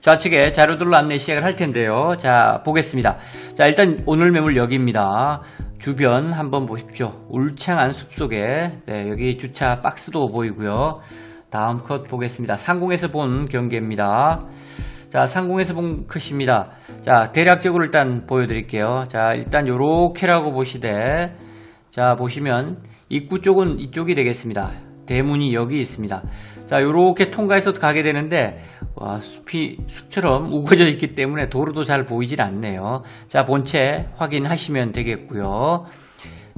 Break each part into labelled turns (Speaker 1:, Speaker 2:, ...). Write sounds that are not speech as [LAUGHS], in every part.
Speaker 1: 좌측에 자료들로 안내 시작을 할 텐데요. 자, 보겠습니다. 자, 일단 오늘 매물 여기입니다. 주변 한번 보십시오. 울창한 숲속에 네, 여기 주차 박스도 보이고요. 다음 컷 보겠습니다. 상공에서 본 경계입니다. 자, 상공에서 본 컷입니다. 자, 대략적으로 일단 보여드릴게요. 자, 일단 요렇게라고 보시되, 자, 보시면 입구 쪽은 이쪽이 되겠습니다. 대문이 여기 있습니다. 자, 요렇게 통과해서 가게 되는데, 와, 숲이, 숲처럼 우거져 있기 때문에 도로도 잘 보이질 않네요. 자, 본체 확인하시면 되겠고요.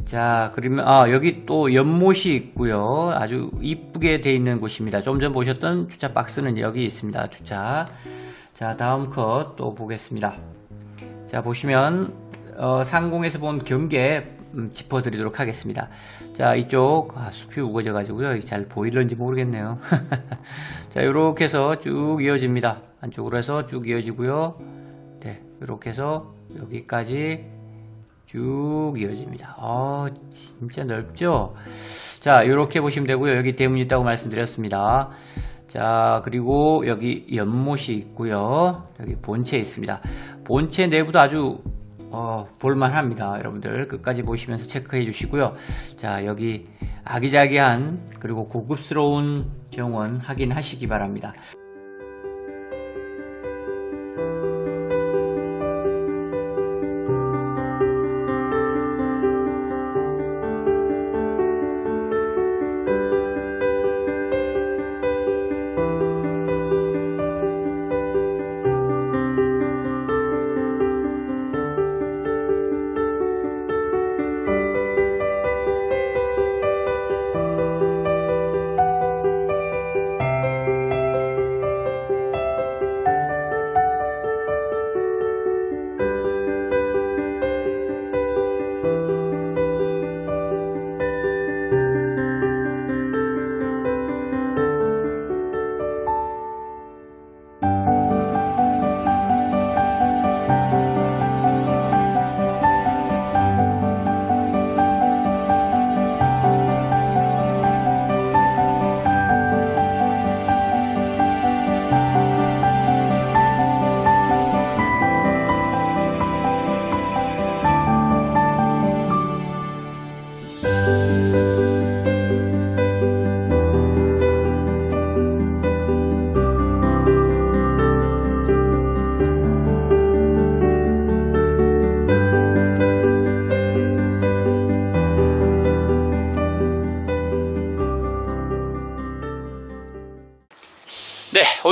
Speaker 1: 자, 그러면, 아, 여기 또 연못이 있고요. 아주 이쁘게 돼 있는 곳입니다. 좀 전 보셨던 주차 박스는 여기 있습니다. 주차. 자, 다음 컷 또 보겠습니다. 자, 보시면, 어, 상공에서 본 경계 음, 짚어드리도록 하겠습니다. 자, 이쪽, 아, 숲이 우거져 가지고요. 잘 보일런지 모르겠네요. [LAUGHS] 자, 이렇게 해서 쭉 이어집니다. 안쪽으로 해서 쭉 이어지고요. 네, 이렇게 해서 여기까지 쭉 이어집니다. 아, 진짜 넓죠? 자, 이렇게 보시면 되고요. 여기 대문 있다고 말씀드렸습니다. 자, 그리고 여기 연못이 있고요. 여기 본체 있습니다. 본체 내부도 아주 어, 볼만합니다. 여러분들 끝까지 보시면서 체크해 주시고요. 자, 여기 아기자기한 그리고 고급스러운 정원 확인하시기 바랍니다.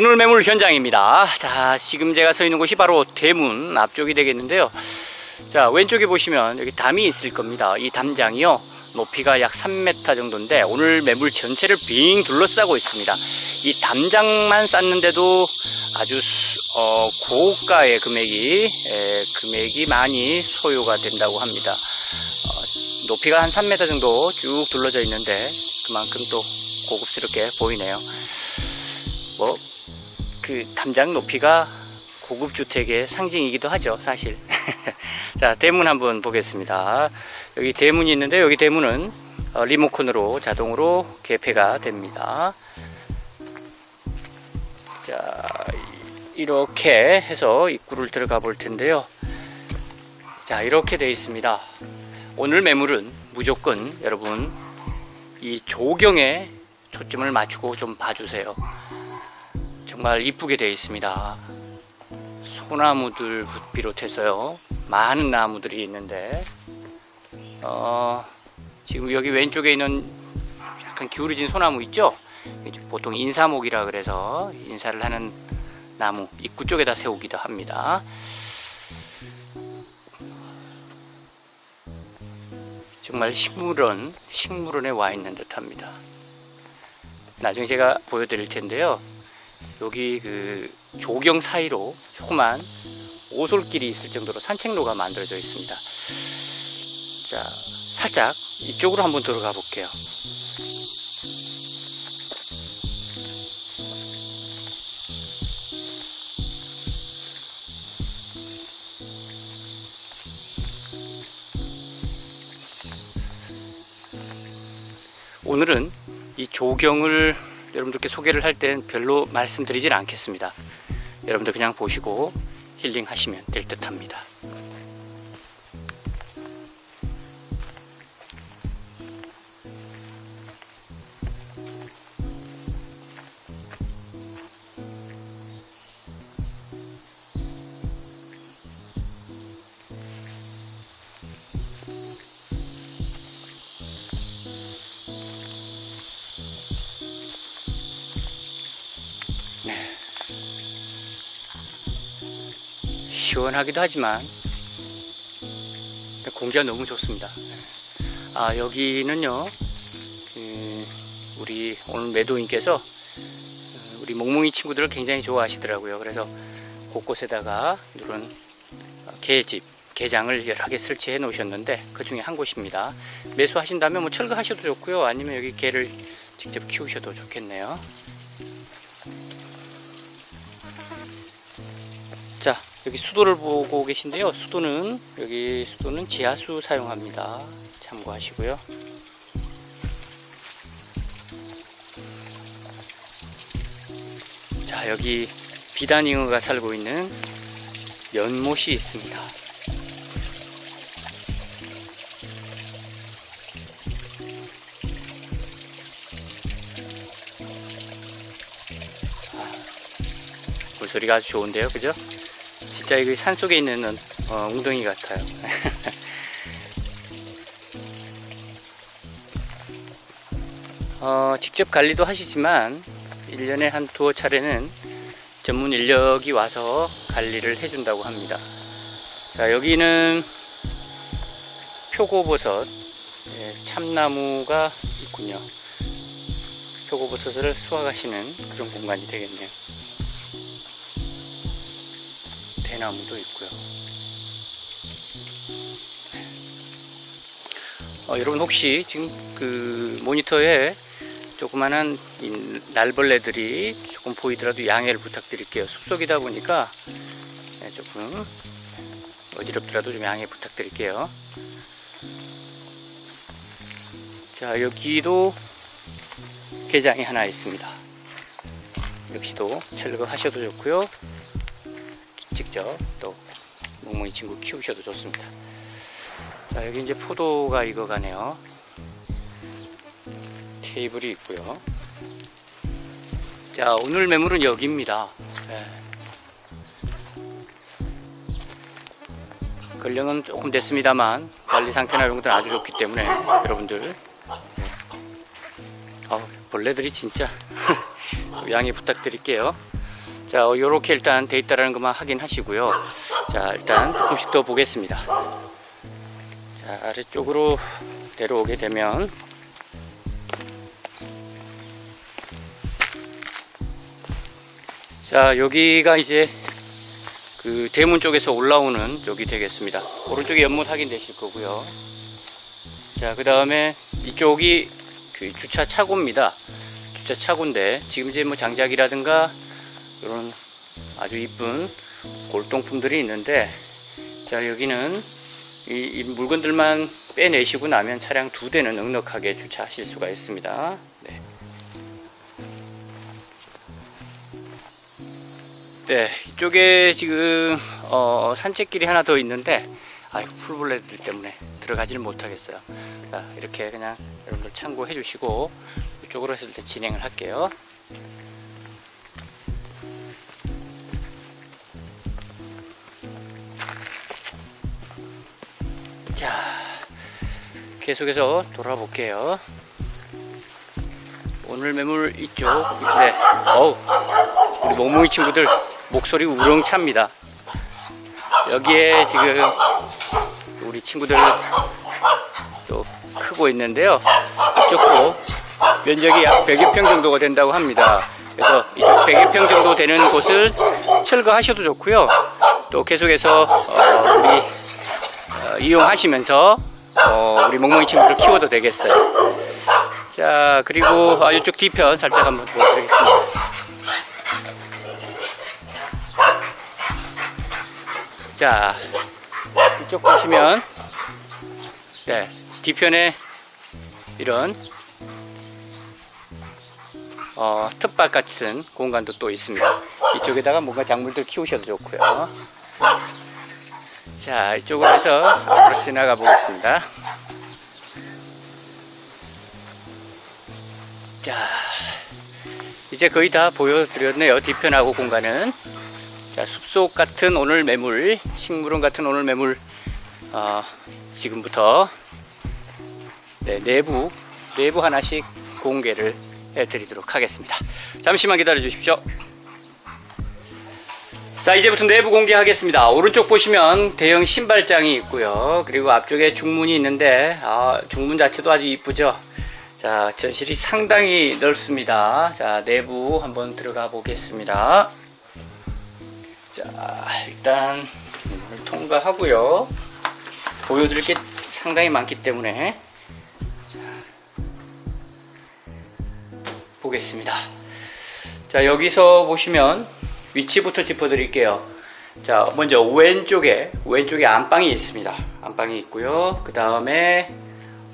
Speaker 1: 오늘 매물 현장입니다. 자, 지금 제가 서 있는 곳이 바로 대문 앞쪽이 되겠는데요. 자, 왼쪽에 보시면 여기 담이 있을 겁니다. 이 담장이요. 높이가 약 3m 정도인데 오늘 매물 전체를 빙 둘러싸고 있습니다. 이 담장만 쌓는데도 아주 수- 어, 고가의 금액이 에, 금액이 많이 소요가 된다고 합니다. 어, 높이가 한 3m 정도 쭉 둘러져 있는데 그만큼 또 고급스럽게 보이네요. 뭐그 담장 높이가 고급 주택의 상징이기도 하죠, 사실. [LAUGHS] 자, 대문 한번 보겠습니다. 여기 대문이 있는데 여기 대문은 어, 리모컨으로 자동으로 개폐가 됩니다. 자, 이- 이렇게 해서 입구를 들어가 볼 텐데요. 자, 이렇게 되어 있습니다. 오늘 매물은 무조건 여러분 이 조경에 초점을 맞추고 좀 봐주세요. 정말 이쁘게 되어 있습니다. 소나무들 비롯해서요. 많은 나무들이 있는데 어, 지금 여기 왼쪽에 있는 약간 기울어진 소나무 있죠? 보통 인사목이라 그래서 인사를 하는 나무 입구 쪽에다 세우기도 합니다. 정말 식물원, 식물원에 와 있는 듯합니다. 나중에 제가 보여드릴 텐데요. 여기 그 조경 사이로 조그만 오솔길이 있을 정도로 산책로가 만들어져 있습니다. 자, 살짝 이쪽으로 한번 들어가 볼게요. 오늘은 이 조경을 여러분들께 소개를 할 땐 별로 말씀드리진 않겠습니다. 여러분들 그냥 보시고 힐링 하시면 될 듯 합니다. 시원하기도 하지만 공기가 너무 좋습니다. 아 여기는요 그, 우리 오늘 매도인께서 어, 우리 몽몽이 친구들을 굉장히 좋아하시더라고요. 그래서 곳곳에다가 이런 개집 개장을 여러 개 설치해 놓으셨는데 그 중에 한 곳입니다. 매수하신다면 뭐 철거하셔도 좋고요. 아니면 여기 개를 직접 키우셔도 좋겠네요. 여기 수도를 보고 계신데요. 수도는 여기 수도는 지하수 사용합니다. 참고하시고요. 자, 여기 비단잉어가 살고 있는 연못이 있습니다. 물소리가 아주 좋은데요, 그죠? 진짜 이거 산 속에 있는 어, 웅덩이 같아요. [LAUGHS] 어, 직접 관리도 하시지만 1년에 한 두어 차례는 전문 인력이 와서 관리를 해준다고 합니다. 자, 여기는 표고버섯, 예, 참나무가 있군요. 표고버섯을 수확하시는 그런 공간이 되겠네요. 대나무도 있고요. 어, 여러분 혹시 지금 그 모니터에 조그만한 이 날벌레들이 조금 보이더라도 양해를 부탁드릴게요. 숲속이다 보니까 네, 조금 어지럽더라도 좀 양해 부탁드릴게요. 자 여기도 게장이 하나 있습니다. 역시도 철거하셔도 좋고요. 직접 또 멍멍이 친구 키우셔도 좋습니다. 자 여기 이제 포도가 익어가네요. 테이블이 있고요. 자 오늘 매물은 여기입니다. 네. 근량은 조금 됐습니다만 관리 상태나 이런 것들은 아주 좋기 때문에 여러분들 네. 어, 벌레들이 진짜 [LAUGHS] 양해 부탁드릴게요. 자, 요렇게 일단 돼 있다라는 것만 확인하시고요. 자, 일단 조금씩 더 보겠습니다. 자, 아래쪽으로 내려오게 되면 자, 여기가 이제 그 대문 쪽에서 올라오는 쪽이 되겠습니다. 오른쪽에 연못 확인되실 거고요. 자, 그 다음에 이쪽이 그 주차 차고입니다. 주차 차고인데 지금 이제 뭐 장작이라든가 이런 아주 이쁜 골동품들이 있는데 자 여기는 이, 이 물건들만 빼내시고 나면 차량 두 대는 넉넉하게 주차하실 수가 있습니다. 네. 네, 이쪽에 지금 어, 산책길이 하나 더 있는데 아유 풀벌레들 때문에 들어가지를 못하겠어요. 자 이렇게 그냥 여러분들 참고해 주시고 이쪽으로 해서 진행을 할게요. 자, 계속해서 돌아볼게요. 오늘 매물 이쪽, 네, 어우, 우리 멍멍이 친구들 목소리 우렁찹니다. 여기에 지금 우리 친구들 또 크고 있는데요. 이쪽도 면적이 약 100여 평 정도가 된다고 합니다. 그래서 이쪽 100여 평 정도 되는 곳을 철거하셔도 좋고요. 또 계속해서 어, 우리 어, 이용하시면서 어, 우리 멍멍이 친구들 키워도 되겠어요. 자 그리고 아, 이쪽 뒤편 살짝 한번 보여드리겠습니다. 자 이쪽 보시면 네 뒤편에 이런 어, 텃밭 같은 공간도 또 있습니다. 이쪽에다가 뭔가 작물들 키우셔도 좋고요. 자, 이쪽으로 해서 앞으로 지나가 보겠습니다. 자, 이제 거의 다 보여드렸네요. 뒤편하고 공간은. 자, 숲속 같은 오늘 매물, 식물원 같은 오늘 매물, 어, 지금부터 네, 내부, 내부 하나씩 공개를 해드리도록 하겠습니다. 잠시만 기다려 주십시오. 자, 이제부터 내부 공개하겠습니다. 오른쪽 보시면 대형 신발장이 있고요. 그리고 앞쪽에 중문이 있는데, 아, 중문 자체도 아주 이쁘죠? 자, 전실이 상당히 넓습니다. 자, 내부 한번 들어가 보겠습니다. 자, 일단 통과하고요. 보여드릴 게 상당히 많기 때문에 자, 보겠습니다. 자, 여기서 보시면 위치부터 짚어드릴게요. 자, 먼저 왼쪽에 왼쪽에 안방이 있습니다. 안방이 있고요. 그 다음에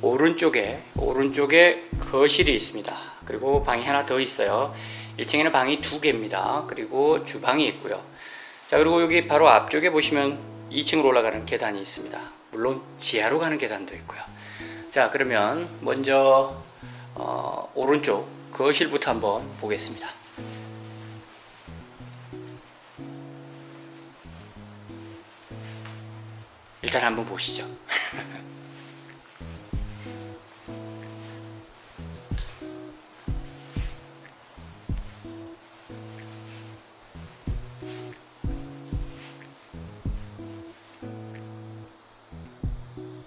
Speaker 1: 오른쪽에 오른쪽에 거실이 있습니다. 그리고 방이 하나 더 있어요. 1층에는 방이 두 개입니다. 그리고 주방이 있고요. 자 그리고 여기 바로 앞쪽에 보시면 2층으로 올라가는 계단이 있습니다. 물론 지하로 가는 계단도 있고요. 자 그러면 먼저 어, 오른쪽 거실부터 한번 보겠습니다. 일단 한번 보시죠. [LAUGHS]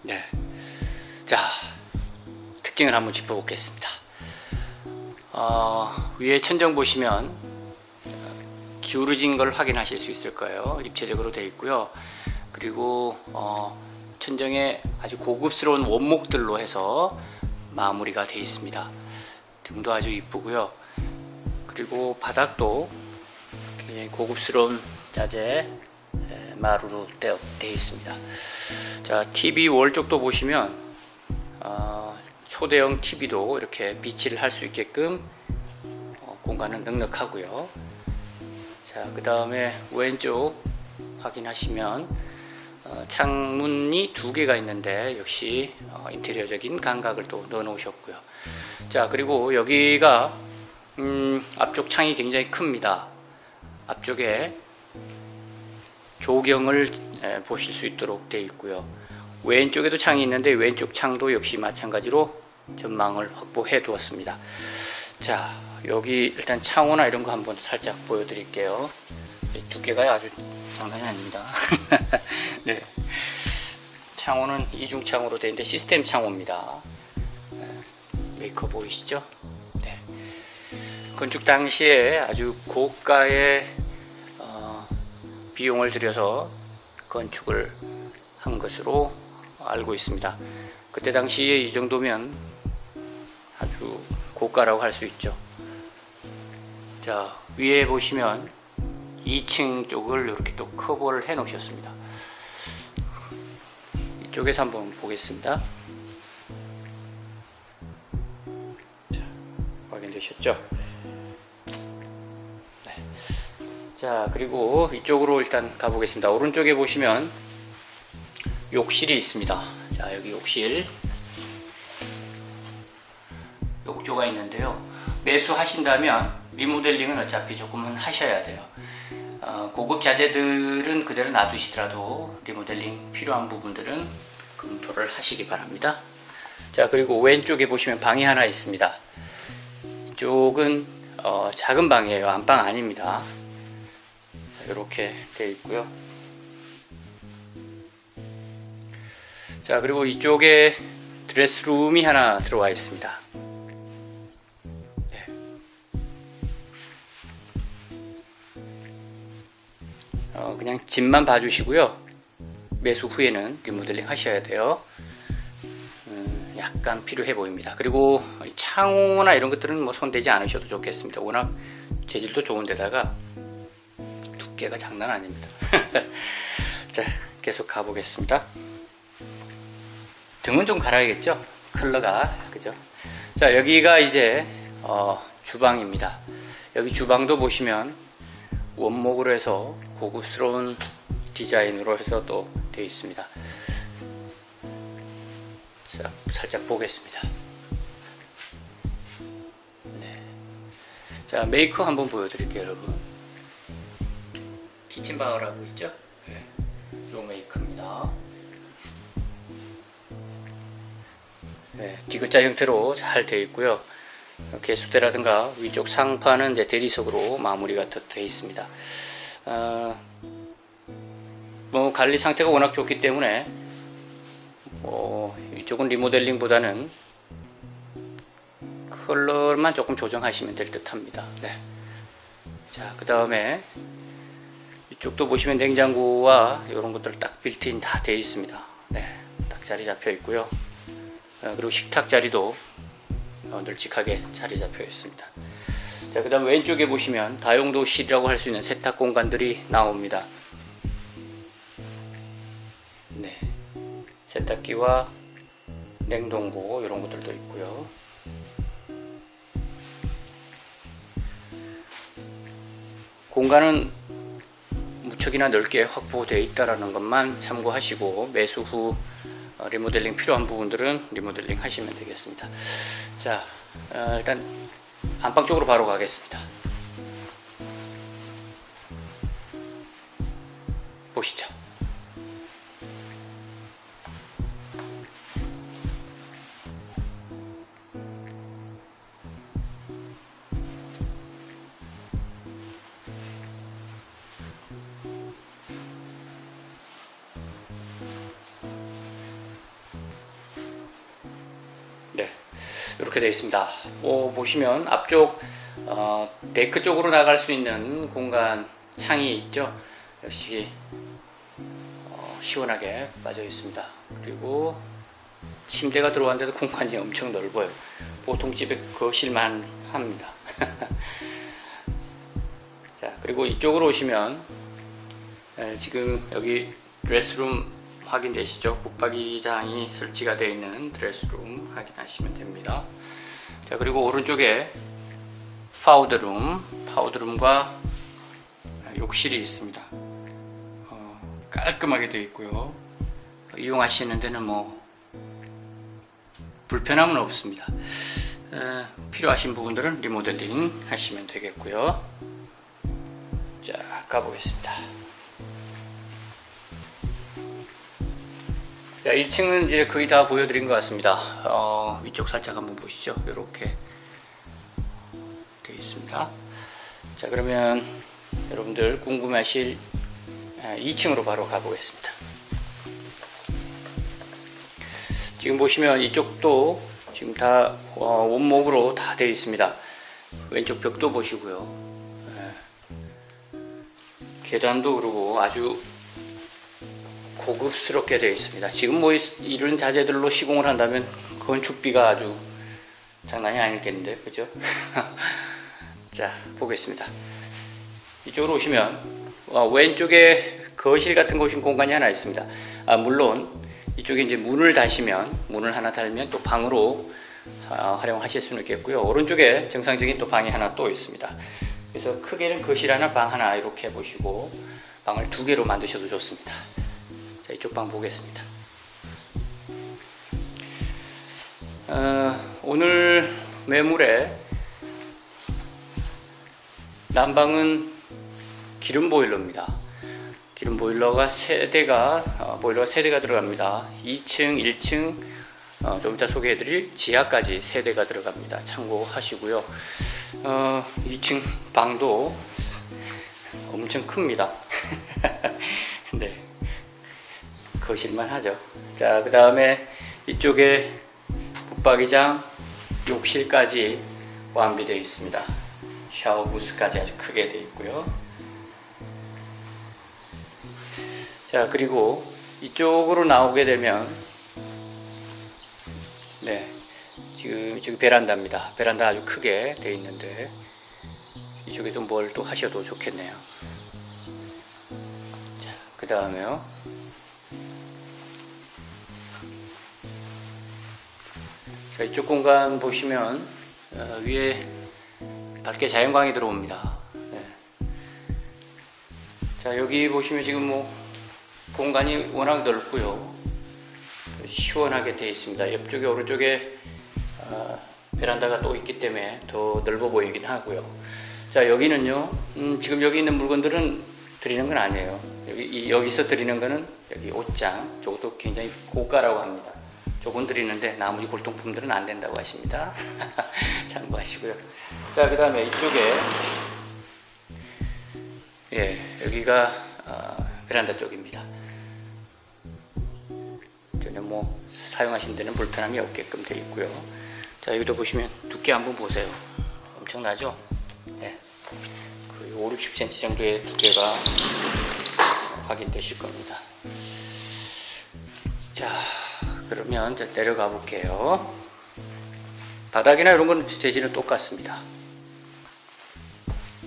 Speaker 1: 네. 자, 특징을 한번 짚어보겠습니다. 어, 위에 천정 보시면 기울어진 걸 확인하실 수 있을 거예요. 입체적으로 되어 있고요. 그리고 어, 천정에 아주 고급스러운 원목들로 해서 마무리가 되어 있습니다. 등도 아주 이쁘고요. 그리고 바닥도 굉장히 고급스러운 자재 에, 마루로 되어 있습니다. 자, TV 월 쪽도 보시면 어, 초대형 TV도 이렇게 비치를 할 수 있게끔 어, 공간은 넉넉하고요. 자, 그 다음에 왼쪽 확인하시면 어, 창문이 두 개가 있는데 역시 어, 인테리어적인 감각을 또 넣어 놓으셨고요. 자, 그리고 여기가 음, 앞쪽 창이 굉장히 큽니다. 앞쪽에 조경을 에, 보실 수 있도록 되어 있고요. 왼쪽에도 창이 있는데 왼쪽 창도 역시 마찬가지로 전망을 확보해 두었습니다. 자, 여기 일단 창호나 이런 거 한번 살짝 보여드릴게요. 이 두께가 아주 장난이 아닙니다. [LAUGHS] 네. 창호는 이중 창호로 되어 있는데 시스템 창호입니다. 네. 메이커 보이시죠? 네. 건축 당시에 아주 고가의 어, 비용을 들여서 건축을 한 것으로 알고 있습니다. 그때 당시에 이 정도면 아주 고가라고 할 수 있죠. 자, 위에 보시면 2층 쪽을 이렇게 또 커버를 해 놓으셨습니다. 이쪽에서 한번 보겠습니다. 자, 확인되셨죠? 네. 자, 그리고 이쪽으로 일단 가보겠습니다. 오른쪽에 보시면 욕실이 있습니다. 자, 여기 욕실. 욕조가 있는데요. 매수하신다면 리모델링은 어차피 조금은 하셔야 돼요. 어, 고급 자재들은 그대로 놔두시더라도 리모델링 필요한 부분들은 검토를 하시기 바랍니다. 자, 그리고 왼쪽에 보시면 방이 하나 있습니다. 이쪽은 어, 작은 방이에요. 안방 아닙니다. 이렇게 되어 있고요. 자, 그리고 이쪽에 드레스룸이 하나 들어와 있습니다. 그냥 집만 봐주시고요. 매수 후에는 리모델링 하셔야 돼요. 음, 약간 필요해 보입니다. 그리고 창호나 이런 것들은 뭐 손대지 않으셔도 좋겠습니다. 워낙 재질도 좋은데다가 두께가 장난 아닙니다. [LAUGHS] 자, 계속 가보겠습니다. 등은 좀 갈아야겠죠? 컬러가 그죠? 자 여기가 이제 어, 주방입니다. 여기 주방도 보시면 원목으로 해서 고급스러운 디자인으로 해서 또 되어 있습니다. 자, 살짝 보겠습니다. 네. 자, 메이커 한번 보여드릴게요, 여러분. 키친바우라고 있죠? 네. 요 메이커입니다. 네, 디귿자 형태로 잘 되어 있고요. 개수대라든가 위쪽 상판은 이제 대리석으로 마무리가 되어 있습니다. 어, 뭐 관리 상태가 워낙 좋기 때문에 뭐 이쪽은 리모델링보다는 컬러만 조금 조정하시면 될 듯합니다. 네. 자, 그 다음에 이쪽도 보시면 냉장고와 이런 것들 딱 빌트인 다 되어 있습니다. 네, 딱 자리 잡혀 있고요. 어, 그리고 식탁 자리도 어, 널찍하게 자리 잡혀 있습니다. 자, 그 다음 왼쪽에 보시면 다용도실이라고 할 수 있는 세탁 공간들이 나옵니다. 네. 세탁기와 냉동고 이런 것들도 있고요. 공간은 무척이나 넓게 확보되어 있다라는 것만 참고하시고 매수 후 어, 리모델링 필요한 부분들은 리모델링 하시면 되겠습니다. 자, 어, 일단 안방 쪽으로 바로 가겠습니다. 보시죠. 되어 있습니다. 뭐 보시면 앞쪽 어, 데크 쪽으로 나갈 수 있는 공간 창이 있죠. 역시 어, 시원하게 빠져 있습니다. 그리고 침대가 들어왔는데도 공간이 엄청 넓어요. 보통 집에 거실만 합니다. [LAUGHS] 자, 그리고 이쪽으로 오시면 에, 지금 여기 드레스룸 확인되시죠? 붙박이장이 설치가 되어 있는 드레스룸 확인하시면 됩니다. 자, 그리고 오른쪽에 파우더룸, 파우더룸과 욕실이 있습니다. 어, 깔끔하게 되어 있고요. 이용하시는 데는 뭐 불편함은 없습니다. 에, 필요하신 부분들은 리모델링 하시면 되겠고요. 자, 가보겠습니다. 자, 1층은 이제 거의 다 보여드린 것 같습니다. 어, 위쪽 살짝 한번 보시죠. 이렇게 되어 있습니다. 자, 그러면 여러분들 궁금하실 2층으로 바로 가보겠습니다. 지금 보시면 이쪽도 지금 다 어, 원목으로 다 되어 있습니다. 왼쪽 벽도 보시고요. 예. 계단도 그러고 아주 고급스럽게 되어 있습니다. 지금 뭐 이- 이런 자재들로 시공을 한다면 건축비가 아주 장난이 아니겠는데, 그죠? [LAUGHS] 자, 보겠습니다. 이쪽으로 오시면 어, 왼쪽에 거실 같은 곳인 공간이 하나 있습니다. 아, 물론 이쪽에 이제 문을 다시면 문을 하나 달면 또 방으로 아, 활용하실 수는 있겠고요. 오른쪽에 정상적인 또 방이 하나 또 있습니다. 그래서 크게는 거실 하나, 방 하나 이렇게 보시고 방을 두 개로 만드셔도 좋습니다. 자, 이쪽 방 보겠습니다. 어, 오늘 매물에 난방은 기름 보일러입니다. 기름 보일러가 세 대가 어, 보일러가 세 대가 들어갑니다. 2층, 1층 어, 좀 이따 소개해드릴 지하까지 세 대가 들어갑니다. 참고하시고요. 어, 2층 방도 엄청 큽니다. [LAUGHS] 네. 거실만 하죠. 자, 그 다음에 이쪽에 붙박이장, 욕실까지 완비되어 있습니다. 샤워 부스까지 아주 크게 되어 있고요. 자, 그리고 이쪽으로 나오게 되면, 네, 지금 이쪽이 베란다입니다. 베란다 아주 크게 되어 있는데, 이쪽에서 뭘 또 하셔도 좋겠네요. 자, 그 다음에요. 자, 이쪽 공간 보시면 어, 위에 밝게 자연광이 들어옵니다. 네. 자 여기 보시면 지금 뭐 공간이 워낙 넓고요. 시원하게 되어 있습니다. 옆쪽에 오른쪽에 어, 베란다가 또 있기 때문에 더 넓어 보이긴 하고요. 자 여기는요. 음, 지금 여기 있는 물건들은 드리는 건 아니에요. 여기 이- 여기서 드리는 거는 여기 옷장 저것도 굉장히 고가라고 합니다. 조금 드리는데 나머지 골동품들은 안 된다고 하십니다. [LAUGHS] 참고하시고요. 자 그 다음에 이쪽에 예 여기가 어, 베란다 쪽입니다. 전혀 뭐 사용하신 데는 불편함이 없게끔 되어 있고요. 자 여기도 보시면 두께 한번 보세요. 엄청나죠? 네. 거의 5, 60cm 정도의 두께가 확인되실 겁니다. 자 그러면 이제 내려가 볼게요. 바닥이나 이런 건 재질은 똑같습니다.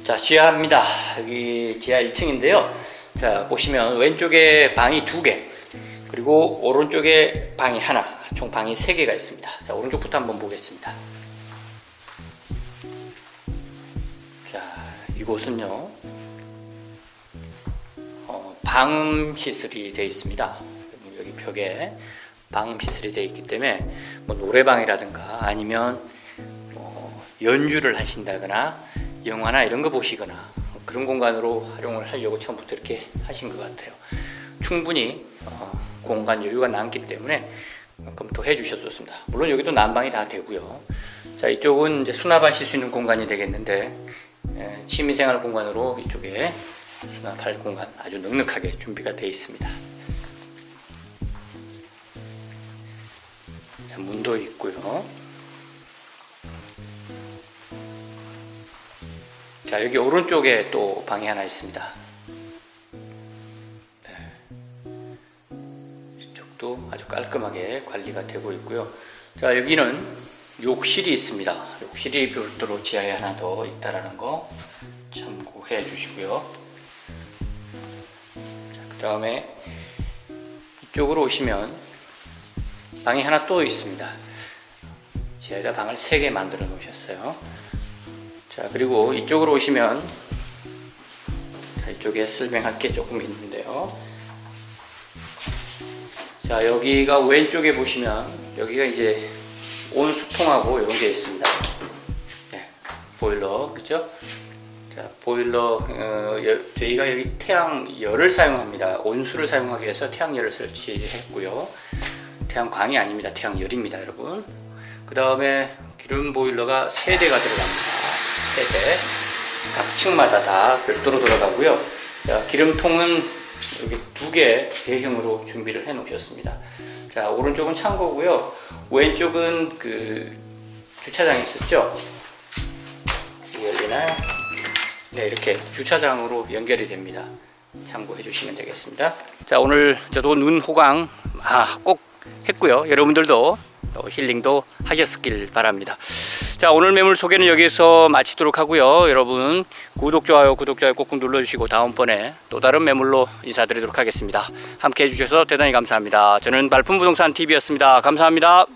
Speaker 1: 자, 지하입니다. 여기 지하 1층인데요. 자, 보시면 왼쪽에 방이 두 개, 그리고 오른쪽에 방이 하나, 총 방이 세 개가 있습니다. 자, 오른쪽부터 한번 보겠습니다. 자, 이곳은요, 어, 방음 시설이 되어 있습니다. 여기 벽에 방음 시설이 되어 있기 때문에 뭐 노래방이라든가 아니면 뭐 연주를 하신다거나 영화나 이런 거 보시거나 그런 공간으로 활용을 하려고 처음부터 이렇게 하신 것 같아요. 충분히 어, 공간 여유가 남기 때문에 검토해 주셔도 좋습니다. 물론 여기도 난방이 다 되고요. 자 이쪽은 이제 수납하실 수 있는 공간이 되겠는데 예, 취미생활 공간으로 이쪽에 수납할 공간 아주 넉넉하게 준비가 되어 있습니다. 문도 있고요. 자, 여기 오른쪽에 또 방이 하나 있습니다. 네. 이쪽도 아주 깔끔하게 관리가 되고 있고요. 자, 여기는 욕실이 있습니다. 욕실이 별도로 지하에 하나 더 있다라는 거 참고해 주시고요. 그 다음에 이쪽으로 오시면 방이 하나 또 있습니다. 지하에다 방을 3개 만들어 놓으셨어요. 자, 그리고 이쪽으로 오시면 자, 이쪽에 설명할 게 조금 있는데요. 자, 여기가 왼쪽에 보시면 여기가 이제 온수통하고 이런 게 있습니다. 네, 보일러, 그죠? 자, 보일러, 어, 열- 저희가 여기 태양열을 사용합니다. 온수를 사용하기 위해서 태양열을 설치했고요. 태양광이 아닙니다. 태양열입니다, 여러분. 그 다음에 기름 보일러가 세 대가 들어갑니다. 세 대. 각 층마다 다 별도로 들어가고요. 자, 기름통은 여기 두 개 대형으로 준비를 해 놓으셨습니다. 자, 오른쪽은 창고고요. 왼쪽은 그 주차장이 있었죠? 열리나요? 네, 이렇게 주차장으로 연결이 됩니다. 참고해 주시면 되겠습니다. 자, 오늘 저도 눈 호강 아, 꼭 했고요. 여러분들도 또 힐링도 하셨길 바랍니다. 자, 오늘 매물 소개는 여기서 마치도록 하고요. 여러분 구독, 좋아요, 구독, 좋아요 꾹꾹 눌러주시고 다음번에 또 다른 매물로 인사드리도록 하겠습니다. 함께 해주셔서 대단히 감사합니다. 저는 말품부동산 TV였습니다. 감사합니다.